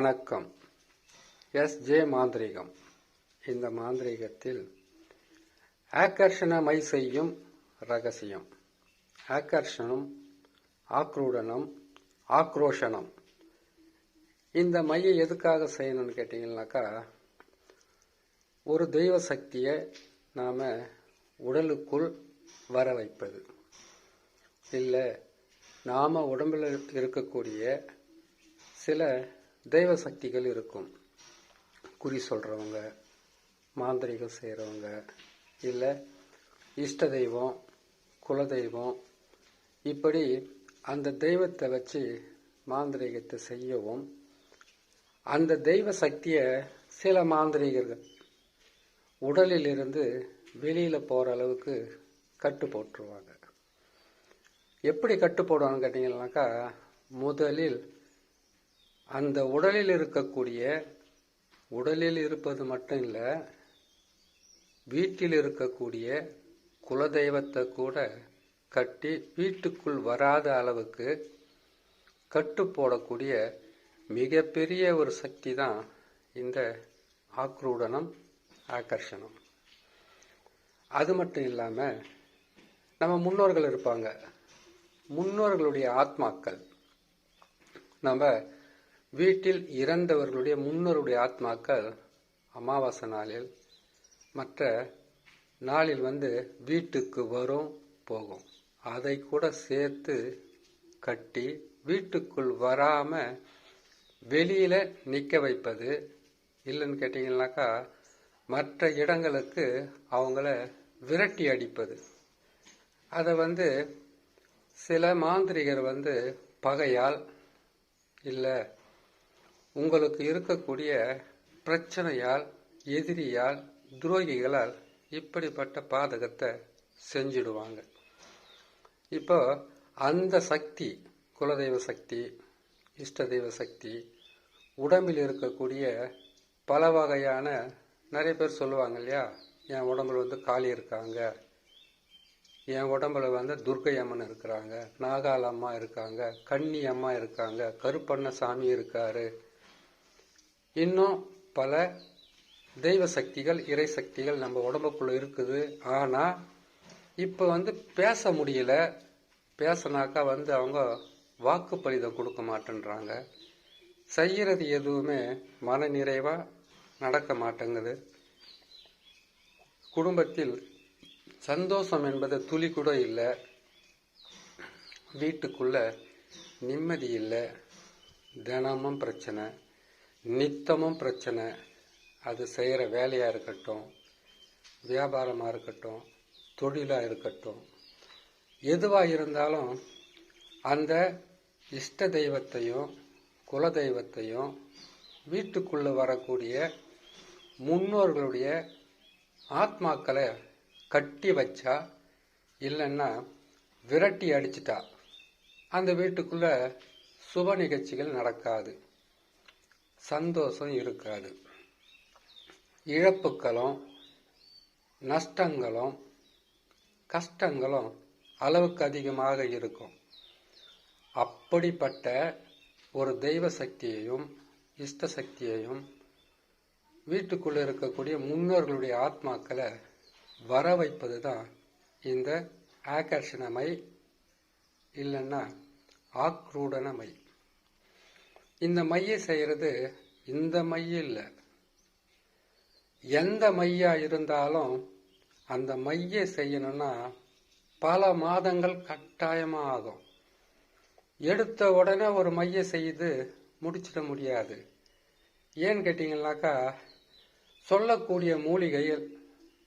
வணக்கம். S. J. மாந்திரிகம். இந்த மாந்திரிகத்தில் ஆக்கர்ஷணமை செய்யும் ரகசியம். ஆக்கர்ஷணம் ஆக்ரூடனம் ஆக்ரோஷனம் இந்த மையை எதுக்காக செய்யணும்னு கேட்டிங்கனாக்கா ஒரு தெய்வ சக்தியை நாம் உடலுக்குள் வர வைப்பது. இல்லை நாம் உடம்பில் இருக்கக்கூடிய சில தெய்வ சக்திகள் இருக்கும். குறி சொல்கிறவங்க மாந்திரிகம் செய்கிறவங்க இல்லை இஷ்ட தெய்வம் குலதெய்வம் இப்படி அந்த தெய்வத்தை வச்சு மாந்திரிகத்தை செய்யவும் அந்த தெய்வ சக்தியை சில மாந்திரிகர்கள் உடலில் இருந்து வெளியில் போகிற அளவுக்கு கட்டு போட்டுருவாங்க. எப்படி கட்டு போடுவாங்க கேட்டிங்கன்னாக்கா முதலில் அந்த உடலில் இருக்கக்கூடிய உடலில் இருப்பது மட்டும் இல்லை வீட்டில் இருக்கக்கூடிய குலதெய்வத்தை கூட கட்டி வீட்டுக்குள் வராத அளவுக்கு கட்டு போடக்கூடிய மிகப்பெரிய ஒரு சக்தி தான் இந்த ஆக்ரூடனம் ஆகர்ஷணம். அது மட்டும் இல்லாமல் நம்ம முன்னோர்கள் இருப்பாங்க. முன்னோர்களுடைய ஆத்மாக்கள். நம்ம வீட்டில் இறந்தவர்களுடைய முன்னோருடைய ஆத்மாக்கள் அமாவாசை நாளில் மற்ற நாளில் வந்து வீட்டுக்கு வரும் போகும். அதை கூட சேர்த்து கட்டி வீட்டுக்குள் வராம வெளியில நிற்க வைப்பது இல்லைன்னு கேட்டிங்கனாக்கா மற்ற இடங்களுக்கு அவங்கள விரட்டி அடிப்பது. அதை வந்து சில மாந்திரிகர் வந்து பகையால் இல்லை உங்களுக்கு இருக்கக்கூடிய பிரச்சனையால் எதிரியால் துரோகிகளால் இப்படிப்பட்ட பாதகத்தை செஞ்சிடுவாங்க. இப்போ அந்த சக்தி குலதெய்வ சக்தி இஷ்ட தெய்வ சக்தி உடம்பில் இருக்கக்கூடிய பல வகையான நிறைய பேர் சொல்லுவாங்க இல்லையா? என் உடம்புல வந்து காளி இருக்காங்க. என் உடம்புல வந்து துர்க்கை அம்மன் இருக்கிறாங்க. நாகால் அம்மா இருக்காங்க. கன்னி அம்மா இருக்காங்க. கருப்பண்ண சாமி இருக்காரு. இன்னும் பல தெய்வ சக்திகள் இறை சக்திகள் நம்ம உடம்புக்குள்ள இருக்குது. ஆனால் இப்போ வந்து பேச முடியல. பேசினாக்கா வந்து அவங்க வாக்குப்பளிதம் கொடுக்க மாட்டேன்றாங்க. செய்கிறது எதுவுமே மன நிறைவாக நடக்க மாட்டேங்குது. குடும்பத்தில் சந்தோஷம் என்பது துளி கூட இல்லை. வீட்டுக்குள்ள நிம்மதி இல்லை. தினமும் பிரச்சனை. நித்தமும் பிரச்சனை. அது செய்கிற வேலையாக இருக்கட்டும் வியாபாரமாக இருக்கட்டும் தொழிலாக இருக்கட்டும். எதுவாக இருந்தாலும் அந்த இஷ்ட தெய்வத்தையும் குல தெய்வத்தையும் வீட்டுக்குள்ளே வரக்கூடிய முன்னோர்களுடைய ஆத்மாக்களை கட்டி வச்சா இல்லைன்னா விரட்டி அடிச்சிட்டா அந்த வீட்டுக்குள்ளே சுப நிகழ்ச்சிகள் நடக்காது. சந்தோஷம் இருக்காது. இழப்புகளும் நஷ்டங்களும் கஷ்டங்களும் அளவுக்கு அதிகமாக இருக்கும். அப்படிப்பட்ட ஒரு தெய்வ சக்தியையும் இஷ்ட சக்தியையும் வீட்டுக்குள்ளே இருக்கக்கூடிய முன்னோர்களுடைய ஆத்மாக்களை வர வைப்பது தான் இந்த ஆகர்ஷணமை இல்லைன்னா ஆக்ரூடனமை இந்த மையை செய்கிறது இந்த மைய இல்லை. எந்த மையா இருந்தாலும் அந்த மையை செய்யணும்னா பல மாதங்கள் கட்டாயமாக ஆகும். எடுத்த உடனே ஒரு மைய செய்து முடிச்சிட முடியாது. ஏன்னு கேட்டிங்கனாக்கா சொல்லக்கூடிய மூலிகையில்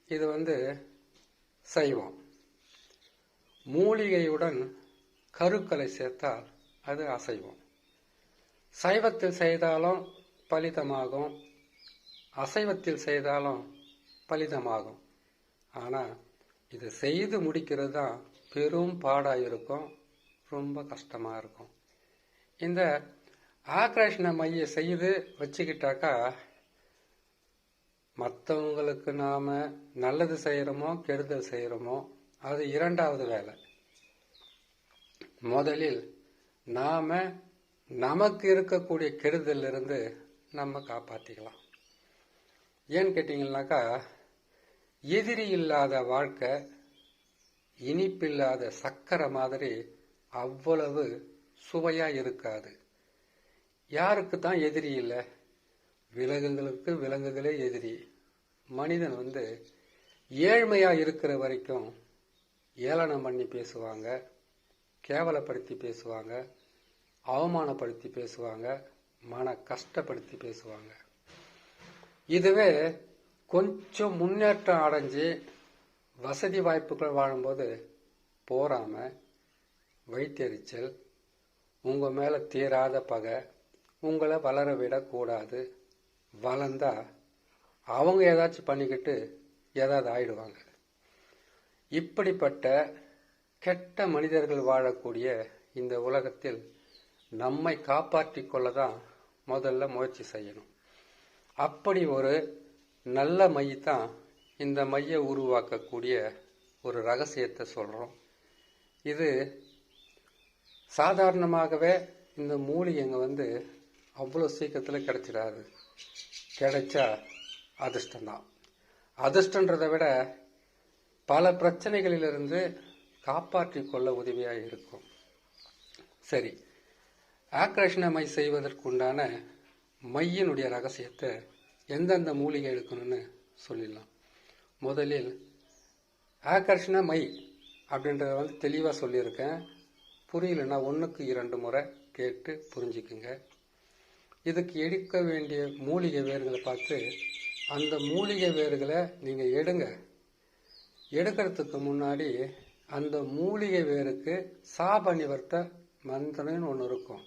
இது வந்து சைவம். மூலிகையுடன் கருக்களை சேர்த்தால் அது அசைவம். சைவத்தில் செய்தாலும் பலிதமாகும் அசைவத்தில் செய்தாலும் பலிதமாகும். ஆனால் இதை செய்து முடிக்கிறது தான் பெரும் பாடாக இருக்கும் ரொம்ப கஷ்டமாக இருக்கும். இந்த ஆக்ரேஷன மைய செய்து வச்சுக்கிட்டாக்கா மற்றவங்களுக்கு நாம் நல்லது செய்கிறோமோ கெடுதல் செய்கிறோமோ அது இரண்டாவது வேலை. முதலில் நாம் நமக்கு இருக்கக்கூடிய கெடுதல்ல இருந்து நம்ம காப்பாற்றிக்கலாம் ஏன்னு கேட்டிங்கன்னாக்கா எதிரி இல்லாத வாழ்க்கை இனிப்பில்லாத சக்கரை மாதிரி அவ்வளவு சுவையாக இருக்காது. யாருக்கு தான் எதிரி இல்லை? விலங்குகளுக்கு விலங்குகளே எதிரி. மனிதன் வந்து ஏழ்மையாக இருக்கிற வரைக்கும் ஏளனம் பண்ணி பேசுவாங்க கேவலப்படுத்தி பேசுவாங்க அவமானப்படுத்தி பேசுவாங்க மன கஷ்டப்படுத்தி பேசுவாங்க. இதுவே கொஞ்சம் முன்னேற்றம் அடைஞ்சு வசதி வாய்ப்புகள் வாழும்போது போறாம வைத்தெரிச்சல் உங்க மேல தீராத பகை உங்களை வளர விடக்கூடாது வளர்ந்தா அவங்க ஏதாச்சும் பண்ணிக்கிட்டு ஏதாவது ஆயிடுவாங்க. இப்படிப்பட்ட கெட்ட மனிதர்கள் வாழக்கூடிய இந்த உலகத்தில் நம்மை காப்பாற்றி கொள்ள தான் முதல்ல முயற்சி செய்யணும். அப்படி ஒரு நல்ல மை தான் இந்த மையை உருவாக்கக்கூடிய ஒரு ரகசியத்தை சொல்கிறோம் இது சாதாரணமாகவே இந்த மூலிகைங்க வந்து அவ்வளோ சீக்கிரத்தில் கிடைச்சிடாது. கிடைச்சா அதிர்ஷ்டம்தான். அதிர்ஷ்டன்றதை விட பல பிரச்சனைகளிலிருந்து காப்பாற்றி கொள்ள உதவியாக இருக்கும். சரி ஆக்ரஷண மை செய்வதற்குண்டான மையினுடைய ரகசியத்தை எந்தெந்த மூலிகை எடுக்கணும்னு சொல்லிடலாம். முதலில் ஆகர்ஷண மை அப்படின்றத வந்து தெளிவாக சொல்லியிருக்கேன். புரியலன்னா ஒன்றுக்கு இரண்டு முறை கேட்டு புரிஞ்சுக்குங்க. இதுக்கு எடுக்க வேண்டிய மூலிகை வேர்களை பார்த்து அந்த மூலிகை வேர்களை நீங்கள் எடுங்க. எடுக்கிறதுக்கு முன்னாடி அந்த மூலிகை வேருக்கு சாப நிவர்த்த மந்திரம்னு ஒன்று இருக்கும்.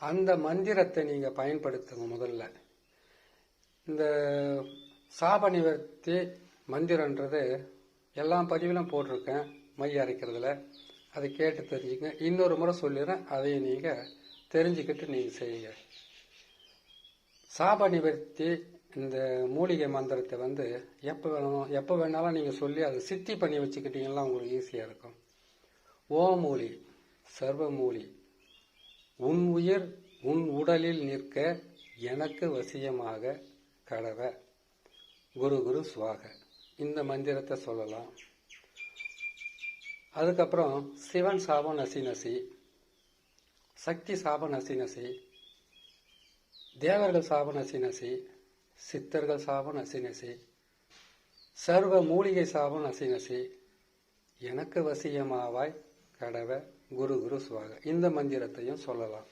அந்த மந்திரத்தை நீங்கள் பயன்படுத்துங்க முதல்ல. இந்த சாப நிவர்த்தி மந்திரன்றது எல்லா பதிவிலும் போட்டிருக்கேன் மைய அரைக்கிறதுல. அதை கேட்டு தெரிஞ்சுங்க. இன்னொரு முறை சொல்லிடுறேன். அதையும் நீங்கள் தெரிஞ்சுக்கிட்டு நீங்கள் செய்யுங்க. சாப நிவர்த்தி இந்த மூலிகை மந்திரத்தை வந்து எப்போ வேணும் எப்போ வேணாலும் நீங்கள் சொல்லி அதை சித்தி பண்ணி வச்சுக்கிட்டீங்கன்னா உங்களுக்கு ஈஸியாக இருக்கும். ஓமூலி சர்வமூலி உன் உயிர் உன் உடலில் நிற்க எனக்கு வசியமாக கடவ. குரு குரு சுவாக. இந்த மந்திரத்தை சொல்லலாம். அதுக்கப்புறம் சிவன் சாபம் நசி நசி சக்தி சாபம் நசி நசி தேவர்கள் சாபம் நசி நசி சித்தர்கள் சாபம் நசி நசி சர்வ மூலிகை சாபம் நசி நசி எனக்கு வசியமாவாய் கடவ. குரு குரு சுவாக இந்த மந்திரத்தையும் சொல்லலாம்.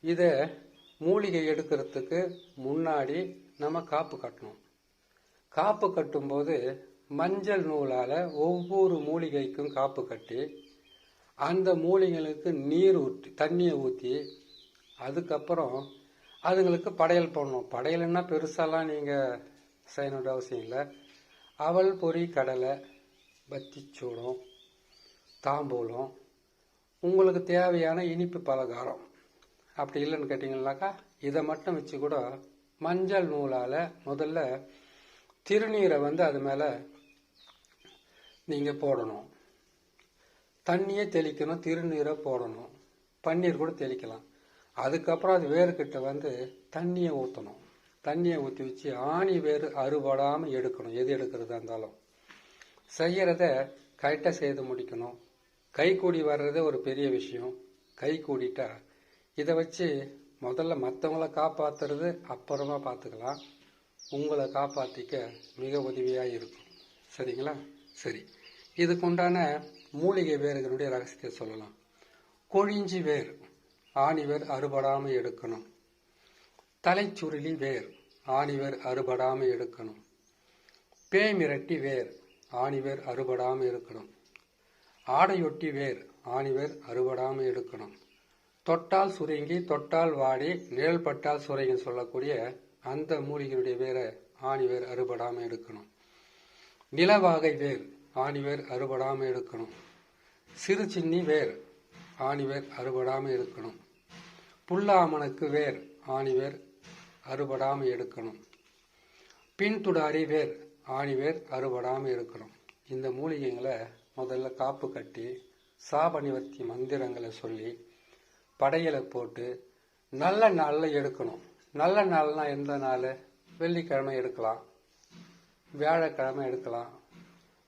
இதை மூலிகை எடுக்கிறதுக்கு முன்னாடி நம்ம காப்பு கட்டணும். காப்பு கட்டும்போது மஞ்சள் நூலால் ஒவ்வொரு மூலிகைக்கும் காப்பு கட்டி அந்த மூலிகைகளுக்கு நீர் ஊற்றி தண்ணியை ஊற்றி அதுக்கப்புறம் அதுங்களுக்கு படையல் போடணும். படையல்னா பெருசாலாம் நீங்கள் செய்யணுன்ற அவசியம் இல்லை. அவல் பொறி கடலை பத்திச்சூடம் தாம்பூலம் உங்களுக்கு தேவையான இனிப்பு பலகாரம். அப்படி இல்லைன்னு கேட்டிங்கன்னாக்கா இதை மட்டும் வச்சு கூட மஞ்சள் நூலால் முதல்ல திருநீரை வந்து அது மேலே நீங்கள் போடணும். தண்ணியே தெளிக்கணும் திருநீரை போடணும். பன்னீர் கூட தெளிக்கலாம். அதுக்கப்புறம் அது வேர்கிட்ட வந்து தண்ணியை ஊற்றணும் தண்ணியை ஊற்றி வச்சு ஆணி வேறு அறுபடாமல் எடுக்கணும். எது எடுக்கிறதா இருந்தாலும். செய்கிறத கரெக்டாக செய்து முடிக்கணும். கை கூடி வர்றதே ஒரு பெரிய விஷயம். கை கூடிட்டா இதை வச்சு முதல்ல மற்றவங்கள காப்பாத்துறது அப்புறமா பார்த்துக்கலாம். உங்களை காப்பாற்றிக்க மிக உதவியாக இருக்கும். சரிங்களா? சரி. இதுக்கு உண்டான மூலிகை வேர்களுடைய ரகசியத்தை சொல்லலாம். கொழிஞ்சி வேர் ஆணிவேர் அறுபடாமல் எடுக்கணும். தலைச்சுருளி வேர் ஆணிவேர் அறுபடாமல் எடுக்கணும். பேய் மிரட்டி வேர் ஆணிவர் அறுபடாமல் இருக்கணும் ஆடையொட்டி வேர் ஆணிவேர் அறுபடாமல் எடுக்கணும். தொட்டால் சுருங்கி தொட்டால் வாடி நிழல் பட்டால் சுரைங்கன்னு சொல்லக்கூடிய அந்த மூலிகையினுடைய வேரை ஆணிவேர் அறுபடாமல் எடுக்கணும். நிலவாகை வேர் ஆணிவேர் அறுபடாமல் எடுக்கணும். சிறு சின்னி வேர் ஆணிவேர் அறுபடாமல் இருக்கணும் புல்லாமனுக்கு வேர் ஆணிவேர் அறுபடாமல் எடுக்கணும். பின்துடாரி வேர் ஆணிவேர் அறுபடாமல் இருக்கணும் இந்த மூலிகைகளை முதல்ல காப்பு கட்டி சாபனிவர்த்தி மந்திரங்களை சொல்லி படையலை போட்டு நல்ல நாளில் எடுக்கணும். நல்ல நாள்னா எந்த நாள்? வெள்ளிக்கிழமை எடுக்கலாம். வியாழக்கிழமை எடுக்கலாம்.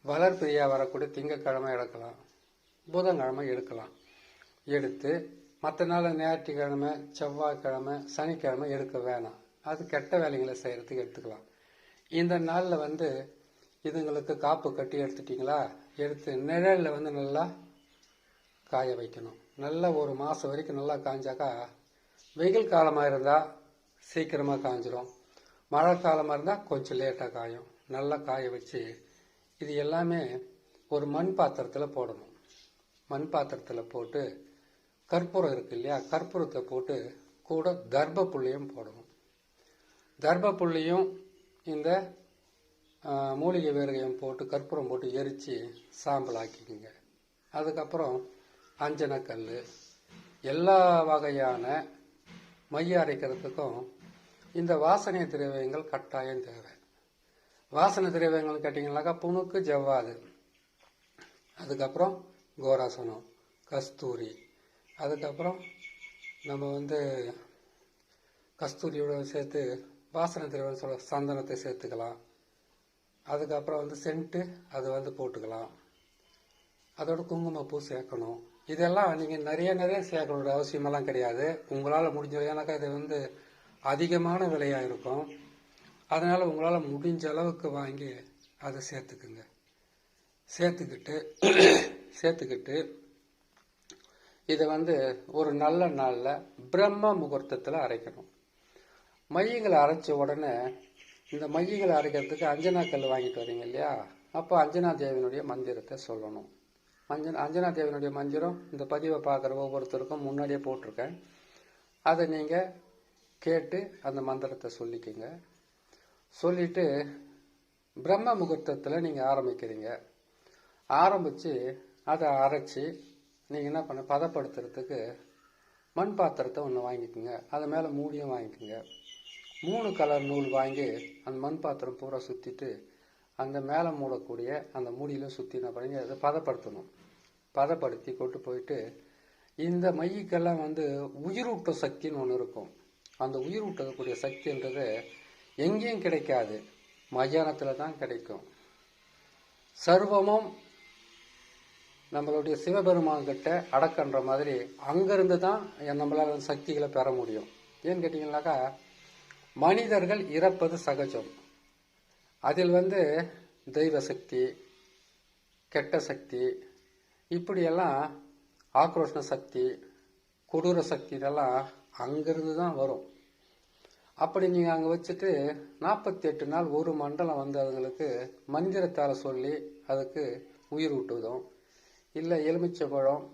வளர்பிரியா வரக்கூடிய திங்கக்கிழமை எடுக்கலாம். புதன்கிழமை எடுக்கலாம். எடுத்து மற்ற நாள் ஞாயிற்றுக்கிழமை செவ்வாய்க்கிழமை சனிக்கிழமை எடுக்க வேணாம். அது கெட்ட வேலைகளை செய்கிறதுக்கு எடுத்துக்கலாம். இந்த நாளில் வந்து இதுங்களுக்கு காப்பு கட்டி எடுத்துட்டிங்களா? எடுத்து நிழலில் வந்து நல்லா காய வைக்கணும். நல்லா ஒரு மாதம் வரைக்கும் நல்லா காய்ஞ்சாக்கா வெயில் காலமாக இருந்தால் சீக்கிரமாக காய்ஞ்சிரும் மழை காலமாக இருந்தால் கொஞ்சம் லேட்டாக காயும். நல்லா காய வச்சு இது எல்லாமே ஒரு மண் பாத்திரத்தில் போடணும். மண் பாத்திரத்தில் போட்டு கற்பூரம் இருக்கு இல்லையா? கற்பூரத்தை போட்டு கூட தர்ப புள்ளியும் போடணும். தர்ப புள்ளியும் இந்த மூலிகை வேர்கையும் போட்டு கற்பூரம் போட்டு எரித்து சாம்பல் ஆக்கிக்கோங்க. அதுக்கப்புறம் அஞ்சனக்கல் எல்லா வகையான மைய அரைக்கிறதுக்கும் இந்த வாசனை திரவியங்கள் கட்டாயம் தேவை. வாசனை திரவியங்கள் கேட்டிங்கனாக்கா புணுக்கு ஜவ்வாது அதுக்கப்புறம் கோராசனம் கஸ்தூரி அதுக்கப்புறம் நம்ம வந்து கஸ்தூரியோட சேர்த்து வாசனை திரவியம் சொல்ல சந்தனத்தை சேர்த்துக்கலாம். அதுக்கப்புறம் வந்து சென்ட்டு அது வந்து போட்டுக்கலாம். அதோட குங்குமப்பூ சேர்க்கணும். இதெல்லாம் நீங்கள் நிறைய நிறைய சேர்க்கணுன்ற அவசியமெல்லாம் கிடையாது. உங்களால் முடிஞ்ச ஏன்னாக்கா இது வந்து அதிகமான விலையாக இருக்கும். அதனால் உங்களால் முடிஞ்ச அளவுக்கு வாங்கி அதை சேர்த்துக்குங்க. சேர்த்துக்கிட்டு சேர்த்துக்கிட்டு இதை வந்து ஒரு நல்ல நாளில் பிரம்ம முகூர்த்தத்தில் அரைக்கணும். மையங்களை அரைச்ச உடனே இந்த மையங்களை அரைக்கிறதுக்கு அஞ்சனா கல் வாங்கிட்டு வரீங்க இல்லையா? அப்போ அஞ்சனா தேவியினுடைய மந்திரத்தை சொல்லணும். அஞ்சனா அஞ்சனா தேவியினுடைய மந்திரம் இந்த பதிவை பார்க்குற ஒவ்வொருத்தருக்கும் முன்னாடியே போட்டிருக்கேன். அதை நீங்கள் கேட்டு அந்த மந்திரத்தை சொல்லிக்கங்க. சொல்லிட்டு பிரம்ம முகூர்த்தத்தில் நீங்கள் ஆரம்பிக்கிறீங்க. ஆரம்பித்து அதை அரைச்சி நீங்கள் என்ன பண்ண பதப்படுத்துறதுக்கு மண் பாத்திரத்தை ஒன்று வாங்கிக்கோங்க. அது மேலே மூடியும் வாங்கிக்கோங்க. மூணு கலர் நூல் வாங்கி அந்த மண் பாத்திரம் பூரா சுற்றிட்டு அந்த மேலே மூடக்கூடிய அந்த மூடியிலும் சுற்றின பண்ணி அதை பதப்படுத்தணும். பதப்படுத்தி கொண்டு போயிட்டு இந்த மையக்கெல்லாம் வந்து உயிரூட்ட சக்தின்னு ஒன்று இருக்கும். அந்த உயிரூட்டக்கூடிய சக்தின்றது எங்கேயும் கிடைக்காது. மயானத்தில் தான் கிடைக்கும். சர்வமும் நம்மளுடைய சிவபெருமான் கிட்ட அடக்கன்ற மாதிரி அங்கேருந்து தான் நம்மளால் சக்திகளை பெற முடியும். ஏன்னு கேட்டிங்கனாக்கா மனிதர்கள் இறப்பது சகஜம். அதில் வந்து தெய்வ சக்தி கெட்ட சக்தி இப்படியெல்லாம் ஆக்ரோஷ சக்தி கொடூர சக்தி இதெல்லாம் அங்கிருந்து தான் வரும். அப்படி நீங்கள் அங்கே வச்சுட்டு நாற்பத்தி எட்டு நாள் ஒரு மண்டலம் வந்து அதுங்களுக்கு மந்திரத்தால் சொல்லி அதுக்கு உயிர் ஊட்டுவதும் இல்லை எலுமிச்சை பழம்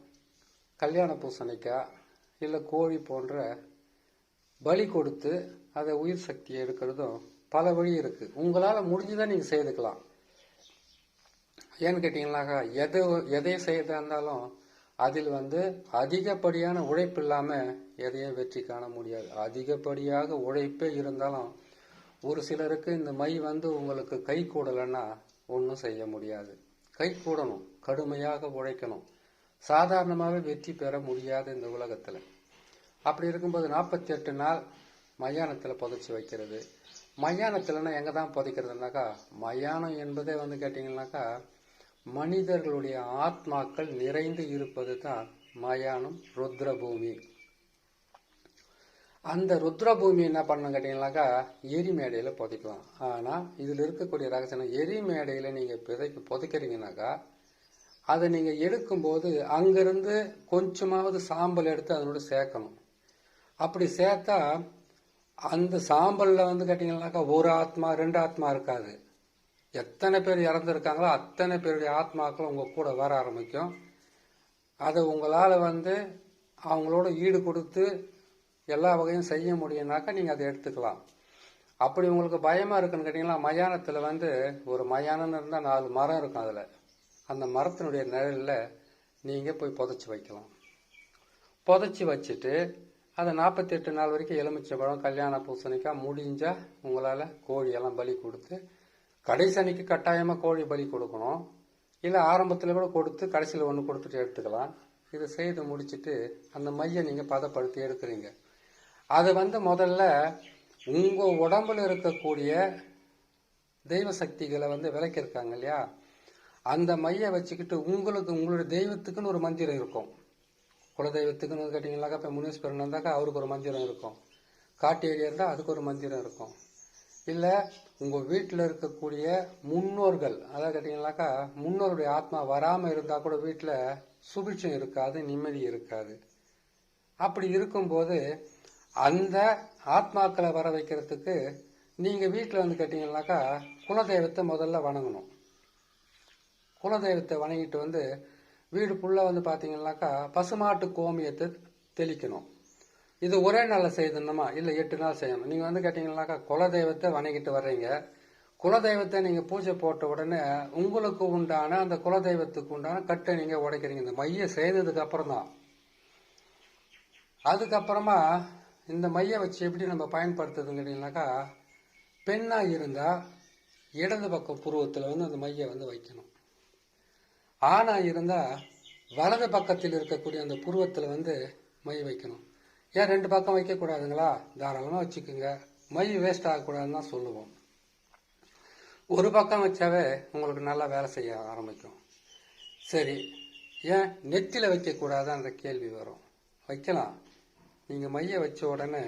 கல்யாண பூசணிக்காய் இல்லை கோழி போன்ற பலி கொடுத்து அதை உயிர் சக்தியை எடுக்கிறதும் பல வழி இருக்குது உங்களால் முடிஞ்சுதான் நீங்கள் செய்துக்கலாம். ஏன்னு கேட்டிங்கனாக்கா எது எதை செய்யறதா இருந்தாலும் அதில் வந்து அதிகப்படியான உழைப்பு இல்லாமல் எதையும் வெற்றி காண முடியாது. அதிகப்படியாக உழைப்பே இருந்தாலும் ஒரு சிலருக்கு இந்த மை வந்து உங்களுக்கு கை கூடலைன்னா ஒன்றும் செய்ய முடியாது. கை கூடணும் கடுமையாக உழைக்கணும். சாதாரணமாகவே வெற்றி பெற முடியாது இந்த உலகத்தில். அப்படி இருக்கும்போது நாற்பத்தி எட்டு நாள் மயானத்தில் புதைச்சி வைக்கிறது. மயானத்தில்னா எங்கே தான் புதைக்கிறதுனாக்கா மயானம் என்பதே வந்து கேட்டிங்கனாக்கா மனிதர்களுடைய ஆத்மாக்கள் நிறைந்து இருப்பது தான் மயானம் ருத்ரபூமி. அந்த ருத்ரபூமி என்ன பண்ணணும் கேட்டிங்கனாக்கா எரிமேடையில் புதைக்கலாம். ஆனால் இதில் இருக்கக்கூடிய ரகசியம் எரிமேடையில் நீங்கள் புதைக்க புதைக்கிறீங்கனாக்கா அதை நீங்கள் எடுக்கும்போது அங்கேருந்து கொஞ்சமாவது சாம்பல் எடுத்து அதனோட சேர்க்கணும். அப்படி சேர்த்தா அந்த சாம்பலில் வந்து கேட்டிங்கனாக்கா ஒரு ஆத்மா ரெண்டு ஆத்மா இருக்காது. எத்தனை பேர் இறந்துருக்காங்களோ அத்தனை பேருடைய ஆத்மாக்கள் உங்கள் கூட வர ஆரம்பிக்கும். அதை உங்களால் வந்து அவங்களோட ஈடு கொடுத்து எல்லா வகையும் செய்ய முடியும்னாக்கா நீங்கள் அதை எடுத்துக்கலாம். அப்படி உங்களுக்கு பயமாக இருக்குன்னு கேட்டிங்கன்னா மயானத்தில் வந்து ஒரு மயானம்னு இருந்தால் நாலு மரம் இருக்கும் அதில். அந்த மரத்தினுடைய நிழலில் நீங்கள் போய் புதைச்சி வைக்கலாம். புதைச்சி வச்சுட்டு அதை நாற்பத்தெட்டு நாள் வரைக்கும் எலுமிச்சை பழம் கல்யாண பூசணிக்காய் முடிஞ்சால் உங்களால் கோழியெல்லாம் பலி கொடுத்து கடைசி அன்னைக்கு கட்டாயமாக கோழி பலி கொடுக்கணும். இல்லை ஆரம்பத்தில் கூட கொடுத்து கடைசியில் ஒன்று கொடுத்துட்டு எடுத்துக்கலாம். இது செய்து முடிச்சுட்டு அந்த மையை நீங்கள் பதப்படுத்தி எடுக்கிறீங்க. அது வந்து முதல்ல உங்கள் உடம்புல இருக்கக்கூடிய தெய்வ சக்திகளை வந்து விளக்கியிருக்காங்க இல்லையா? அந்த மையை வச்சுக்கிட்டு உங்களுக்கு உங்களுடைய தெய்வத்துக்குன்னு ஒரு மந்திரம் இருக்கும். குலதெய்வத்துக்குன்னு கேட்டிங்கனாக்கா இப்போ முனீஸ்வரன் இருந்தாக்கா அவருக்கு ஒரு மந்திரம் இருக்கும். காட்டு ஏரியா இருந்தால் அதுக்கு ஒரு மந்திரம் இருக்கும். இல்லை உங்கள் வீட்டில் இருக்கக்கூடிய முன்னோர்கள் அதாவது கேட்டிங்கனாக்கா முன்னோருடைய ஆத்மா வராமல் இருந்தால் கூட வீட்டில் சுபிட்சம் இருக்காது நிம்மதி இருக்காது. அப்படி இருக்கும்போது அந்த ஆத்மாக்களை வர வைக்கிறதுக்கு நீங்கள் வீட்டில் வந்து கேட்டிங்கனாக்கா குலதெய்வத்தை முதல்ல வணங்கணும். குலதெய்வத்தை வணங்கிட்டு வந்து வீடு ஃபுல்லாக வந்து பார்த்தீங்கன்னாக்கா பசுமாட்டு கோமியத்தை தெளிக்கணும். இது ஒரே நாளில் செய்யணுமா? இல்லை எட்டு நாள் செய்யணும். நீங்கள் வந்து கேட்டிங்கன்னாக்கா குலதெய்வத்தை வணங்கிட்டு வர்றீங்க. குலதெய்வத்தை நீங்கள் பூஜை போட்ட உடனே உங்களுக்கு உண்டான அந்த குலதெய்வத்துக்கு உண்டான கட்டை நீங்கள் உடைக்கிறீங்க. இந்த மைய செய்ததுக்கு அப்புறம் தான் அதுக்கப்புறமா இந்த மைய வச்சு எப்படி நம்ம பயன்படுத்துறதுன்னு கேட்டிங்கனாக்கா பெண்ணாக இருந்தால் இடது பக்கம் புருவத்தில் வந்து அந்த மைய வந்து வைக்கணும். ஆணாக இருந்தால் வலது பக்கத்தில் இருக்கக்கூடிய அந்த புருவத்தில் வந்து மை வைக்கணும். ஏன் ரெண்டு பக்கம் வைக்கக்கூடாதுங்களா தாராளமாக வச்சுக்கோங்க. மை வேஸ்ட் ஆகக்கூடாதுன்னு தான் சொல்லுவோம். ஒரு பக்கம் வச்சாவே உங்களுக்கு நல்லா வேலை செய்ய ஆரம்பிக்கும். சரி ஏன் நெத்தியில் அந்த கேள்வி வரும். வைக்கலாம். நீங்கள் மைய வச்ச உடனே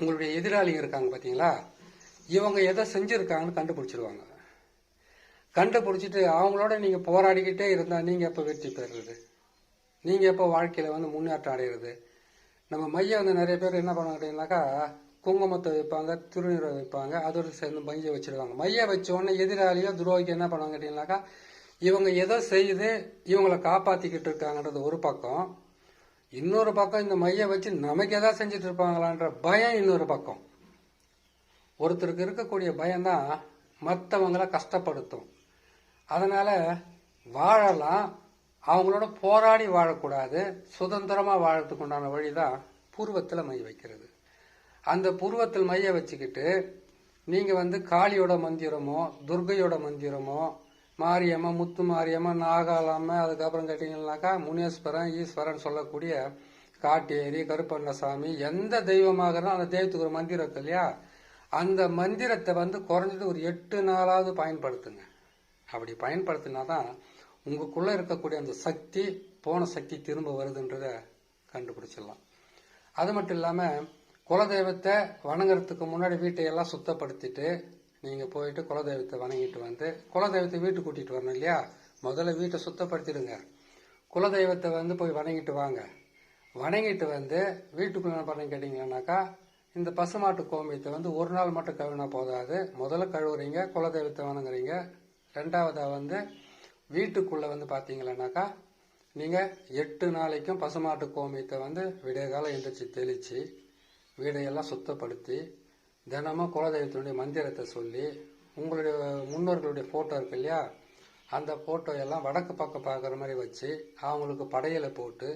உங்களுடைய எதிராளிங்க இருக்காங்க பார்த்தீங்களா இவங்க எதை செஞ்சுருக்காங்கன்னு கண்டுபிடிச்சிருவாங்க. கண்டுபிடிச்சிட்டு அவங்களோட நீங்கள் போராடிக்கிட்டே இருந்தால் நீங்கள் எப்போ வெற்றி பெறுறது? நீங்கள் எப்போ வாழ்க்கையில் வந்து முன்னேற்றம் அடைகிறது நம்ம மையம் வந்து நிறைய பேர் என்ன பண்ணுவாங்க கேட்டீங்கன்னாக்கா குங்குமத்தை வைப்பாங்க திருநீரை வைப்பாங்க அதோடு சேர்ந்து மைய வச்சுருவாங்க. மைய வச்சோடனே எதிராளியோ துரோகிக்கு என்ன பண்ணுவாங்க கேட்டீங்கன்னாக்கா இவங்க எதோ செய்து இவங்களை காப்பாற்றிக்கிட்டு இருக்காங்கன்றது ஒரு பக்கம். இன்னொரு பக்கம் இந்த மைய வச்சு நமக்கு எதாவது செஞ்சுட்டு இருப்பாங்களான்ற பயம் இன்னொரு பக்கம். ஒருத்தருக்கு இருக்கக்கூடிய பயம்தான் மற்றவங்கள கஷ்டப்படுத்தும். அதனால் வாழலாம். அவங்களோட போராடி வாழக்கூடாது. சுதந்திரமாக வாழறதுக்கு உண்டான வழிதான் புருவத்தில் மை வைக்கிறது. அந்த புருவத்தில் மைய வச்சுக்கிட்டு நீங்கள் வந்து காளியோட மந்திரமோ துர்கையோட மந்திரமோ மாரியம்மா முத்து மாரியம்மா நாகாலாம அதுக்கப்புறம் கேட்டீங்கன்னாக்கா முனேஸ்வரன் ஈஸ்வரன் சொல்லக்கூடிய காட்டேரி கருப்பண்ணசாமி எந்த தெய்வமாக இருந்தாலும் அந்த தெய்வத்துக்கு ஒரு மந்திரம் இருக்கு இல்லையா? அந்த மந்திரத்தை வந்து குறைஞ்சது ஒரு எட்டு நாளாவது பயன்படுத்துங்க. அப்படி பயன்படுத்தினா தான் உங்களுக்குள்ளே இருக்கக்கூடிய அந்த சக்தி போன சக்தி திரும்ப வருதுன்றத கண்டுபிடிச்சிடலாம். அது மட்டும் இல்லாமல் குலதெய்வத்தை வணங்குறதுக்கு முன்னாடி வீட்டையெல்லாம் சுத்தப்படுத்திட்டு நீங்கள் போயிட்டு குலதெய்வத்தை வணங்கிட்டு வந்து குலதெய்வத்தை வீட்டுக்கு கூட்டிகிட்டு வரணும் இல்லையா? முதல்ல வீட்டை சுத்தப்படுத்திடுங்க. குலதெய்வத்தை வந்து போய் வணங்கிட்டு வாங்க. வணங்கிட்டு வந்து வீட்டுக்குள்ள என்ன பண்ண கேட்டிங்கன்னாக்கா இந்த பசுமாட்டு கோமியத்தை வந்து ஒரு நாள் மட்டும் கழுவினா போதாது. முதல்ல கழுவுறீங்க குலதெய்வத்தை வணங்குறீங்க ரெண்டாவதாக வந்து வீட்டுக்குள்ளே வந்து பார்த்தீங்கன்னாக்கா நீங்கள் எட்டு நாளைக்கும் பசுமாட்டு கோமியத்தை வந்து விடிய காலம் எந்திரிச்சு தெளித்து வீடையெல்லாம் சுத்தப்படுத்தி தினமும் குலதெய்வத்தினுடைய மந்திரத்தை சொல்லி உங்களுடைய முன்னோர்களுடைய ஃபோட்டோ இருக்கு இல்லையா? அந்த ஃபோட்டோ எல்லாம் வடக்கு பக்கம் பார்க்குற மாதிரி வச்சு அவங்களுக்கு படையலை போட்டு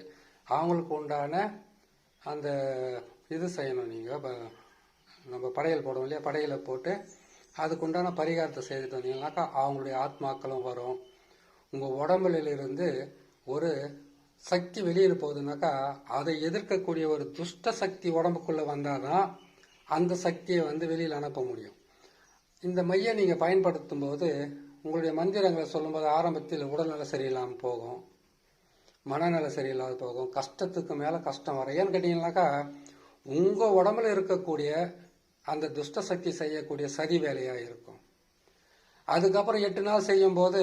அவங்களுக்கு உண்டான அந்த இது செய்யணும். நீங்கள் நம்ம படையல் போடுவோம் இல்லையா? படையலை போட்டு அதுக்கு உண்டான பரிகாரத்தை செய்துட்டு வந்தீங்கன்னாக்கா அவங்களுடைய ஆத்மாக்களும் வரும். உங்கள் உடம்புலிருந்து ஒரு சக்தி வெளியில் போகுதுனாக்கா அதை எதிர்க்கக்கூடிய ஒரு துஷ்ட சக்தி உடம்புக்குள்ளே வந்தால் தான் அந்த சக்தியை வந்து வெளியில் அனுப்ப முடியும். இந்த மையை நீங்கள் பயன்படுத்தும் போது உங்களுடைய மந்திரங்களை சொல்லும்போது ஆரம்பத்தில் உடல்நல சரியில்லாமல் போகும். மனநல சரியில்லாத போகும். கஷ்டத்துக்கு மேலே கஷ்டம் வரும். ஏன்னு கேட்டிங்கனாக்கா உங்கள் உடம்புல இருக்கக்கூடிய அந்த துஷ்ட சக்தி செய்யக்கூடிய சதி வேலையாக இருக்கும். அதுக்கப்புறம் எட்டு நாள் செய்யும்போது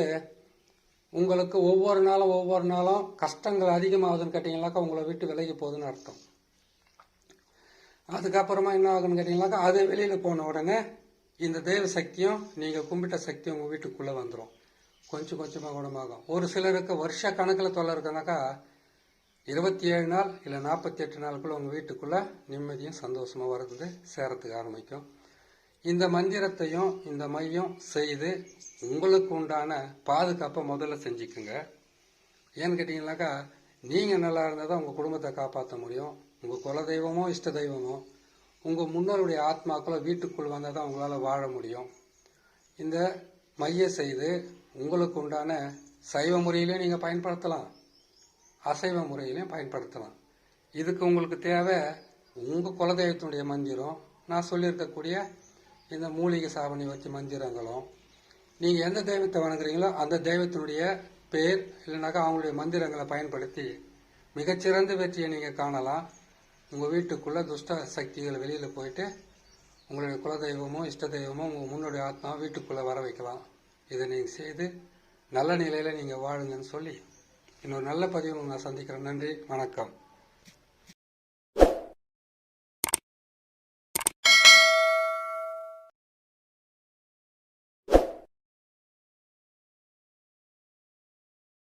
உங்களுக்கு ஒவ்வொரு நாளும் ஒவ்வொரு நாளும் கஷ்டங்கள் அதிகமாகுதுன்னு கேட்டிங்கனாக்கா உங்களை விட்டு விலகி போகுதுன்னு அர்த்தம். அதுக்கப்புறமா என்ன ஆகுன்னு கேட்டிங்கனாக்கா அது வெளியில் போன உடனே இந்த தெய்வ சக்தியும் நீங்கள் கும்பிட்ட சக்தியும் உங்கள் வீட்டுக்குள்ளே வந்துடும் கொஞ்சம் கொஞ்சமாக குணமாகும். ஒரு சிலருக்கு வருஷ கணக்கில் தொல்லை இருக்குனாக்கா இருபத்தி ஏழு நாள் இல்லை நாற்பத்தி எட்டு நாளுக்குள்ள உங்கள் வீட்டுக்குள்ளே நிம்மதியும் சந்தோஷமாக வர்றது சேரத்துக்கு ஆரம்பிக்கும். இந்த மந்திரத்தையும் இந்த மையம் செய்து உங்களுக்கு உண்டான பாதுகாப்பை முதல்ல செஞ்சுக்குங்க. ஏன்னு கேட்டிங்கனாக்கா நீங்கள் நல்லா இருந்தால் தான் உங்கள் குடும்பத்தை காப்பாற்ற முடியும். உங்கள் குல தெய்வமோ இஷ்ட தெய்வமோ உங்கள் முன்னோருடைய ஆத்மாக்களை வீட்டுக்குள் வந்தால் தான் உங்களால் வாழ முடியும். இந்த மைய செய்து உங்களுக்கு உண்டான சைவ முறையிலே நீங்கள் பயன்படுத்தலாம். அசைவ முறையிலையும் பயன்படுத்தலாம். இதுக்கு உங்களுக்கு தேவை உங்கள் குலதெய்வத்தினுடைய மந்திரம் நான் சொல்லியிருக்கக்கூடிய இந்த மூலிகை சாவணி வச்சு மந்திரங்களும். நீங்கள் எந்த தெய்வத்தை வணங்குறீங்களோ அந்த தெய்வத்தினுடைய பேர் இல்லைனாக்கா அவங்களுடைய மந்திரங்களை பயன்படுத்தி மிகச்சிறந்த வெற்றியை நீங்கள் காணலாம். உங்கள் வீட்டுக்குள்ளே துஷ்ட சக்திகள் வெளியில் போயிட்டு உங்களுடைய குலதெய்வமோ இஷ்ட தெய்வமோ உங்கள் முன்னுடைய ஆத்மா வீட்டுக்குள்ளே வர வைக்கலாம். இதை நீங்கள் செய்து நல்ல நிலையில் நீங்கள் வாழுங்கன்னு சொல்லி இன்னொரு நல்ல பதிவு நான் சந்திக்கிறேன். நன்றி. வணக்கம்.